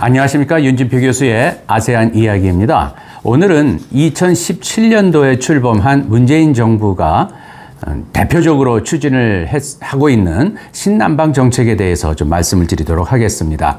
안녕하십니까. 윤진표 교수의 아세안 이야기입니다. 오늘은 2017년도에 출범한 문재인 정부가 어, 대표적으로 추진을 했- 하고 있는 신남방 정책에 대해서 좀 말씀을 드리도록 하겠습니다.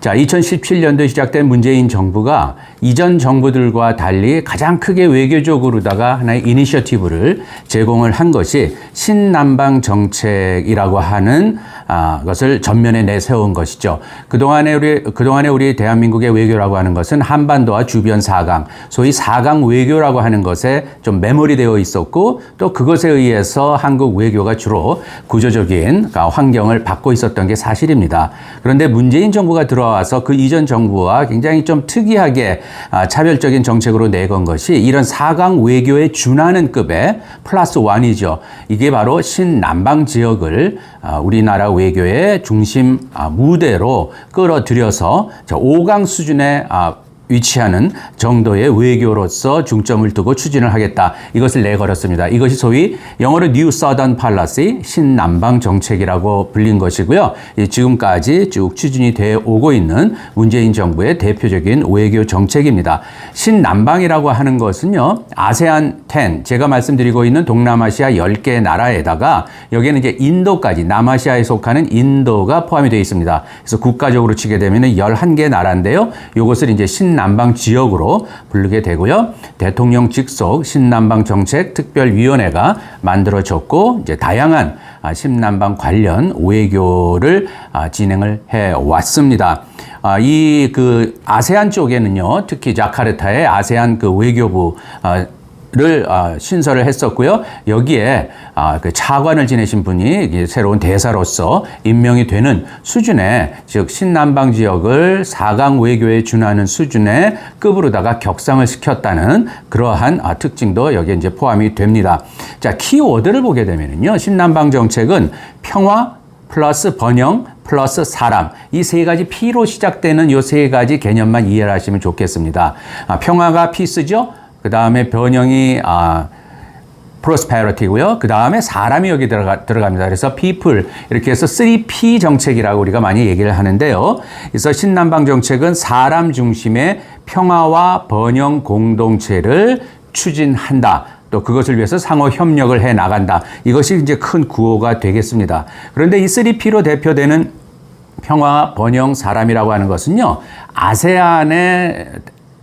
자, 2017년도에 시작된 문재인 정부가 이전 정부들과 달리 가장 크게 외교적으로다가 하나의 이니셔티브를 제공을 한 것이 신남방 정책이라고 하는 아, 것을 전면에 내세운 것이죠. 그동안에 우리, 그동안에 우리 대한민국의 외교라고 하는 것은 한반도와 주변 사강, 소위 사강 외교라고 하는 것에 좀 메모리 되어 있었고 또 그것에 의해서 한국 외교가 주로 구조적인 아, 환경을 받고 있었던 게 사실입니다. 그런데 문재인 정부가 들어와서 그 이전 정부와 굉장히 좀 특이하게 아, 차별적인 정책으로 내건 것이 이런 사강 외교에 준하는 급의 플러스 원이죠. 이게 바로 신남방 지역을 아, 우리나라 외교의 중심 아, 무대로 끌어들여서 5강 수준의 아, 위치하는 정도의 외교로서 중점을 두고 추진을 하겠다. 이것을 내걸었습니다. 이것이 소위 영어로 New Southern Policy, 신남방 정책이라고 불린 것이고요. 이 지금까지 쭉 추진이 되어 오고 있는 문재인 정부의 대표적인 외교 정책입니다. 신남방이라고 하는 것은요, 아세안 10, 제가 말씀드리고 있는 동남아시아 10개 나라에다가 여기에는 이제 인도까지, 남아시아에 속하는 인도가 포함이 되어 있습니다. 그래서 국가적으로 치게 되면 11개 나라인데요. 이것을 이제 신 남방 지역으로 부르게 되고요. 대통령 직속 신남방 정책 특별위원회가 만들어졌고, 이제 다양한 아, 신남방 관련 외교를 아, 진행을 해 왔습니다. 아, 이그 아세안 쪽에는요, 특히 자카르타의 아세안 그 외교부 아, 를 아, 신설을 했었고요. 여기에 아, 그 차관을 지내신 분이 새로운 대사로서 임명이 되는 수준의 즉 신남방 지역을 4강 외교에 준하는 수준의 급으로다가 격상을 시켰다는 그러한 아, 특징도 여기에 이제 포함이 됩니다. 자, 키워드를 보게 되면요. 신남방 정책은 평화 플러스 번영 플러스 사람 이 세 가지 P로 시작되는 이세 가지 개념만 이해를 하시면 좋겠습니다. 아, 평화가 피스죠. 그 다음에 번영이 아, 프로스페리티고요. 그 다음에 사람이 여기 들어가, 들어갑니다. 그래서 people 이렇게 해서 3P 정책이라고 우리가 많이 얘기를 하는데요. 그래서 신남방 정책은 사람 중심의 평화와 번영 공동체를 추진한다. 또 그것을 위해서 상호 협력을 해 나간다. 이것이 이제 큰 구호가 되겠습니다. 그런데 이 3P로 대표되는 평화, 번영, 사람이라고 하는 것은요, 아세안의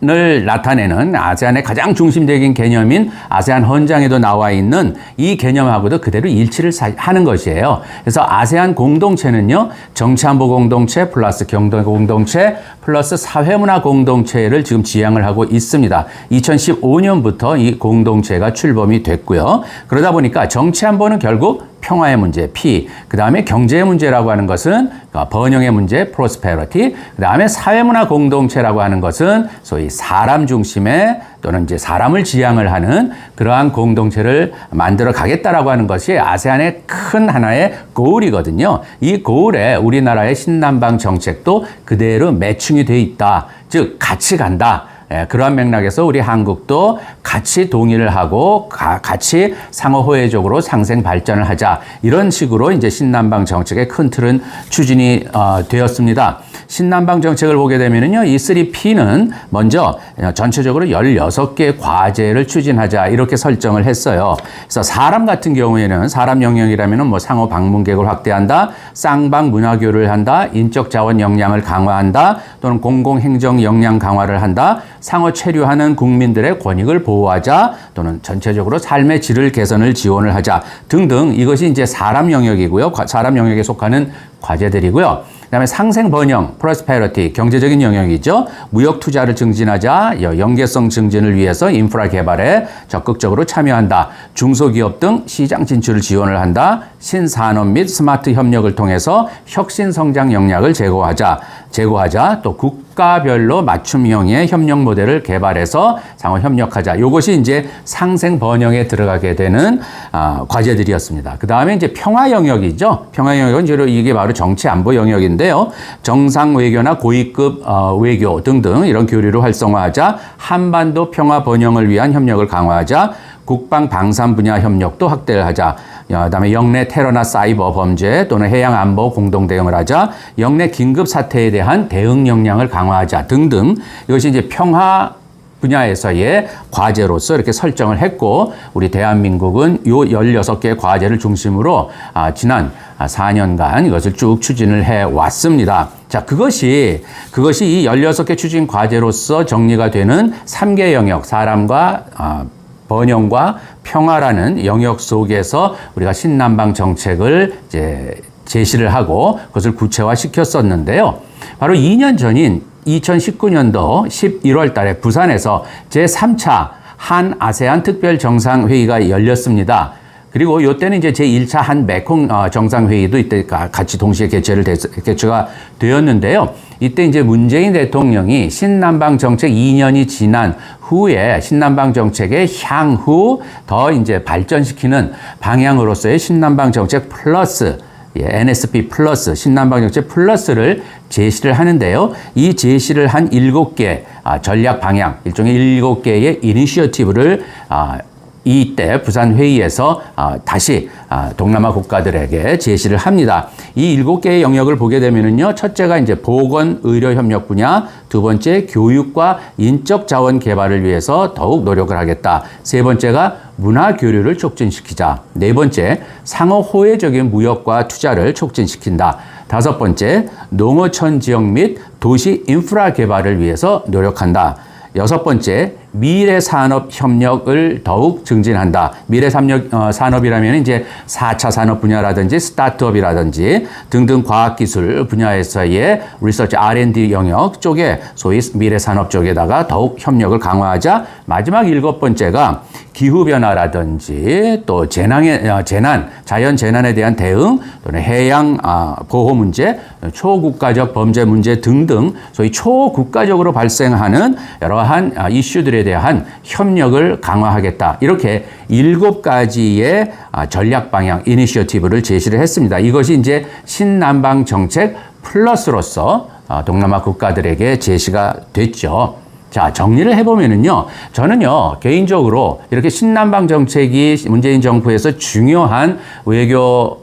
을 나타내는 아세안의 가장 중심적인 개념인 아세안 헌장에도 나와 있는 이 개념하고도 그대로 일치를 사- 하는 것이에요. 그래서 아세안 공동체는요, 정치안보 공동체 플러스 경도 공동체 플러스 사회문화 공동체를 지금 지향을 하고 있습니다. 2015년부터 이 공동체가 출범이 됐고요. 그러다 보니까 정치안보는 결국 평화의 문제, P. 그 다음에 경제의 문제라고 하는 것은 번영의 문제, prosperity. 그 다음에 사회문화 공동체라고 하는 것은 소위 사람 중심의 또는 이제 사람을 지향을 하는 그러한 공동체를 만들어 가겠다라고 하는 것이 아세안의 큰 하나의 고울이거든요. 이 고울에 우리나라의 신남방 정책도 그대로 매칭이 돼 있다. 즉, 같이 간다. 예, 그러한 맥락에서 우리 한국도 같이 동의를 하고 가- 같이 상호 호혜적으로 상생 발전을 하자 이런 식으로 이제 신남방 정책의 큰 틀은 추진이 어, 되었습니다. 신남방 정책을 보게 되면은요, 이 3P는 먼저 전체적으로 16개 과제를 추진하자 이렇게 설정을 했어요. 그래서 사람 같은 경우에는 사람 영역이라면은 뭐 상호 방문객을 확대한다, 쌍방 문화 교류를 한다, 인적 자원 역량을 강화한다, 또는 공공행정 역량 강화를 한다, 상호 체류하는 국민들의 권익을 보호 하자, 또는 전체적으로 삶의 질을 개선을 지원을 하자 등등 이것이 이제 사람 영역이고요. 과- 사람 영역에 속하는 과제들이고요. 그다음에 상생 번영, 프로스페리티, 경제적인 영역이죠. 무역 투자를 증진하자, 여- 연계성 증진을 위해서 인프라 개발에 적극적으로 참여한다. 중소기업 등 시장 진출을 지원을 한다. 신산업 및 스마트 협력을 통해서 혁신 성장 역량을 제고하자. 제고하자. 또 국 가별로 맞춤형의 협력 모델을 개발해서 상호 협력하자. 이것이 이제 상생 번영에 들어가게 되는 아, 과제들이었습니다. 그 다음에 이제 평화 영역이죠. 평화 영역은 주로 이게 바로 정치 안보 영역인데요. 정상 외교나 고위급 어, 외교 등등 이런 교류를 활성화하자. 한반도 평화 번영을 위한 협력을 강화하자. 국방 방산 분야 협력도 확대를 하자. 그다음에 영내 테러나 사이버 범죄 또는 해양 안보 공동 대응을 하자. 영내 긴급 사태에 대한 대응 역량을 강화하자 등등. 이것이 이제 평화 분야에서의 과제로서 이렇게 설정을 했고 우리 대한민국은 요 16개 과제를 중심으로 아, 지난 4년간 이것을 쭉 추진을 해 왔습니다. 자, 그것이 그것이 이 16개 추진 과제로서 정리가 되는 3개 영역 사람과 아, 번영과 평화라는 영역 속에서 우리가 신남방 정책을 이제 제시를 하고 그것을 구체화 시켰었는데요. 바로 2년 전인 2019년도 11월 달에 부산에서 제3차 한 아세안 특별 정상회의가 열렸습니다. 그리고 요때는 이제 제 1차 한 메콩 어, 정상회의도 이때 같이 동시에 개최를 되, 개최가 되었는데요. 이때 이제 문재인 대통령이 신남방 정책 2년이 지난 후에 신남방 정책의 향후 더 이제 발전시키는 방향으로서의 신남방 정책 플러스 예, NSP 플러스 신남방 정책 플러스를 제시를 하는데요. 이 제시를 한 일곱 개 아, 전략 방향, 일종의 일곱 개의 이니시어티브를 아, 이때 부산 회의에서 아, 다시 아, 동남아 국가들에게 제시를 합니다. 이 일곱 개의 영역을 보게 되면은요, 첫째가 이제 보건 의료 협력 분야, 두 번째 교육과 인적 자원 개발을 위해서 더욱 노력을 하겠다. 세 번째가 문화 교류를 촉진시키자. 네 번째, 상호 호혜적인 무역과 투자를 촉진시킨다. 다섯 번째, 농어촌 지역 및 도시 인프라 개발을 위해서 노력한다. 여섯 번째, 미래 산업 협력을 더욱 증진한다. 미래 산업, 어, 산업이라면 이제 4차 산업 분야라든지 스타트업이라든지 등등 과학 기술 분야에서의 리서치 R&D 영역 쪽에 소위 미래 산업 쪽에다가 더욱 협력을 강화하자. 마지막 일곱 번째가 기후 변화라든지 또 재난에, 어, 재난, 자연 재난에 대한 대응 또는 해양 아, 보호 문제, 초국가적 범죄 문제 등등 소위 초국가적으로 발생하는 여러한 아, 이슈들에 대한 협력을 강화하겠다. 이렇게 일곱 가지의 아, 전략 방향, 이니셔티브를 제시를 했습니다. 이것이 이제 신남방 정책 플러스로서 아, 동남아 국가들에게 제시가 됐죠. 자, 정리를 해보면은요, 저는요, 개인적으로 이렇게 신남방 정책이 문재인 정부에서 중요한 외교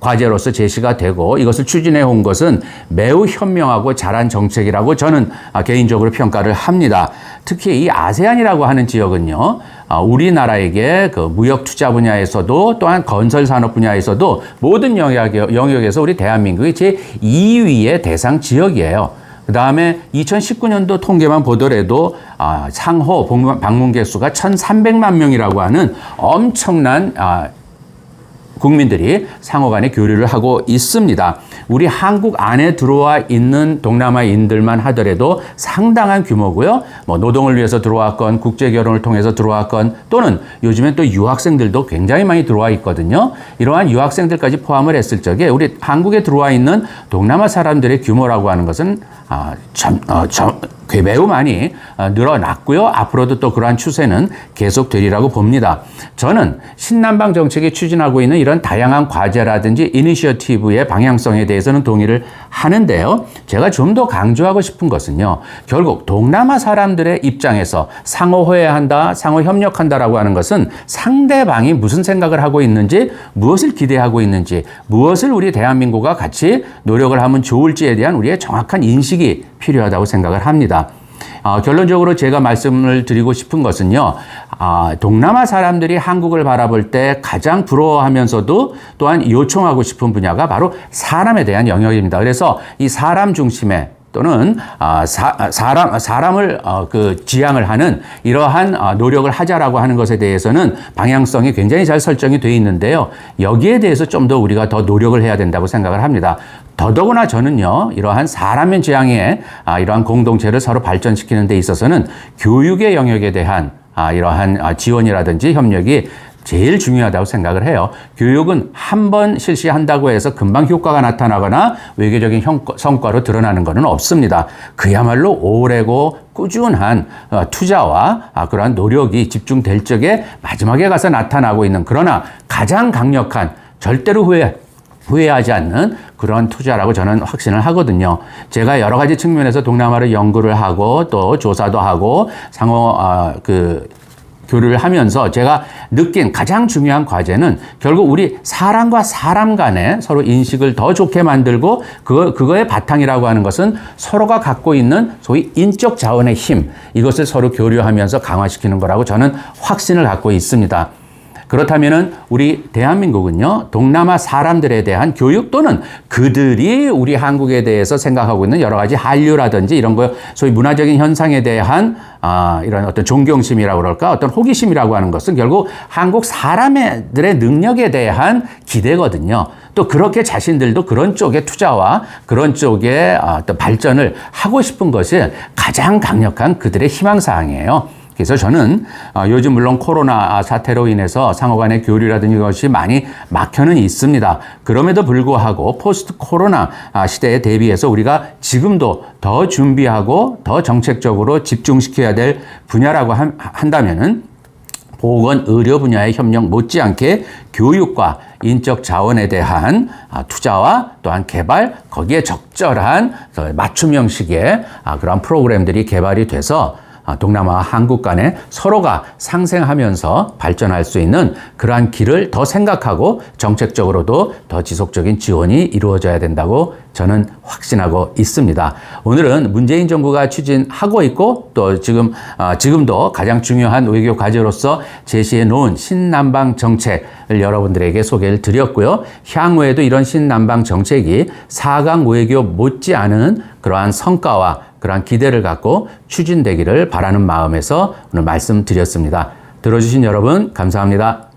과제로서 제시가 되고 이것을 추진해 온 것은 매우 현명하고 잘한 정책이라고 저는 아, 개인적으로 평가를 합니다. 특히 이 아세안이라고 하는 지역은요, 아, 우리나라에게 그 무역 투자 분야에서도 또한 건설 산업 분야에서도 모든 영역, 영역 에서 우리 대한민국이 제 2위의 대상 지역이에요. 그 다음에 2019년도 통계만 보더라도 아, 상호 방문 개수가 1,300만 명이라고 하는 엄청난 아, 국민들이 상호 간에 교류를 하고 있습니다. 우리 한국 안에 들어와 있는 동남아인들만 하더라도 상당한 규모고요. 뭐 노동을 위해서 들어왔건 국제 결혼을 통해서 들어왔건 또는 요즘엔 또 유학생들도 굉장히 많이 들어와 있거든요. 이러한 유학생들까지 포함을 했을 적에 우리 한국에 들어와 있는 동남아 사람들의 규모라고 하는 것은 아, 점, 어, 점, 매우 많이 어, 늘어났고요. 앞으로도 또 그러한 추세는 계속되리라고 봅니다. 저는 신남방 정책이 추진하고 있는 이런 다양한 과제라든지 이니셔티브의 방향성에 대해서는 동의를 하는데요. 제가 좀 더 강조하고 싶은 것은요. 결국 동남아 사람들의 입장에서 상호 호해한다, 상호 협력한다라고 하는 것은 상대방이 무슨 생각을 하고 있는지, 무엇을 기대하고 있는지, 무엇을 우리 대한민국과 같이 노력을 하면 좋을지에 대한 우리의 정확한 인식이 필요하다고 생각을 합니다. 어, 결론적으로 제가 말씀을 드리고 싶은 것은요, 아, 동남아 사람들이 한국을 바라볼 때 가장 부러워하면서도 또한 요청하고 싶은 분야가 바로 사람에 대한 영역입니다. 그래서 이 사람 중심의 또는 아, 사, 사람 사람을 어, 그 지향을 하는 이러한 어, 노력을 하자라고 하는 것에 대해서는 방향성이 굉장히 잘 설정이 되어 있는데요. 여기에 대해서 좀 더 우리가 더 노력을 해야 된다고 생각을 합니다. 더더구나 저는요, 이러한 사람의 지향에 아, 이러한 공동체를 서로 발전시키는 데 있어서는 교육의 영역에 대한 아, 이러한 아, 지원이라든지 협력이 제일 중요하다고 생각을 해요. 교육은 한 번 실시한다고 해서 금방 효과가 나타나거나 외교적인 성과로 드러나는 것은 없습니다. 그야말로 오래고 꾸준한 어, 투자와 그러한 노력이 집중될 적에 마지막에 가서 나타나고 있는 그러나 가장 강력한 절대로 후회 후회하지 않는 그런 투자라고 저는 확신을 하거든요. 제가 여러 가지 측면에서 동남아를 연구를 하고 또 조사도 하고 상호 어, 그 교류를 하면서 제가 느낀 가장 중요한 과제는 결국 우리 사람과 사람 간에 서로 인식을 더 좋게 만들고 그거, 그거의 바탕이라고 하는 것은 서로가 갖고 있는 소위 인적 자원의 힘 이것을 서로 교류하면서 강화시키는 거라고 저는 확신을 갖고 있습니다. 그렇다면은 우리 대한민국은요 동남아 사람들에 대한 교육 또는 그들이 우리 한국에 대해서 생각하고 있는 여러 가지 한류라든지 이런 거 소위 문화적인 현상에 대한 아 이런 어떤 존경심이라고 그럴까 어떤 호기심이라고 하는 것은 결국 한국 사람들의 능력에 대한 기대거든요. 또 그렇게 자신들도 그런 쪽에 투자와 그런 쪽에 아, 어떤 발전을 하고 싶은 것이 가장 강력한 그들의 희망사항이에요. 그래서 저는 어, 요즘 물론 코로나 사태로 인해서 상호간의 교류라든지 것이 많이 막혀는 있습니다. 그럼에도 불구하고 포스트 코로나 아, 시대에 대비해서 우리가 지금도 더 준비하고 더 정책적으로 집중시켜야 될 분야라고 한- 한다면은 보건 의료 분야의 협력 못지않게 교육과 인적 자원에 대한 아, 투자와 또한 개발 거기에 적절한 어, 맞춤 형식의 아, 그런 프로그램들이 개발이 돼서 아, 동남아와 한국 간에 서로가 상생하면서 발전할 수 있는 그러한 길을 더 생각하고 정책적으로도 더 지속적인 지원이 이루어져야 된다고 저는 확신하고 있습니다. 오늘은 문재인 정부가 추진하고 있고 또 지금 아, 지금도 가장 중요한 외교 과제로서 제시해 놓은 신남방 정책을 여러분들에게 소개를 드렸고요. 향후에도 이런 신남방 정책이 4강 외교 못지않은 그러한 성과와 그러한 기대를 갖고 추진되기를 바라는 마음에서 오늘 말씀드렸습니다. 들어주신 여러분 감사합니다.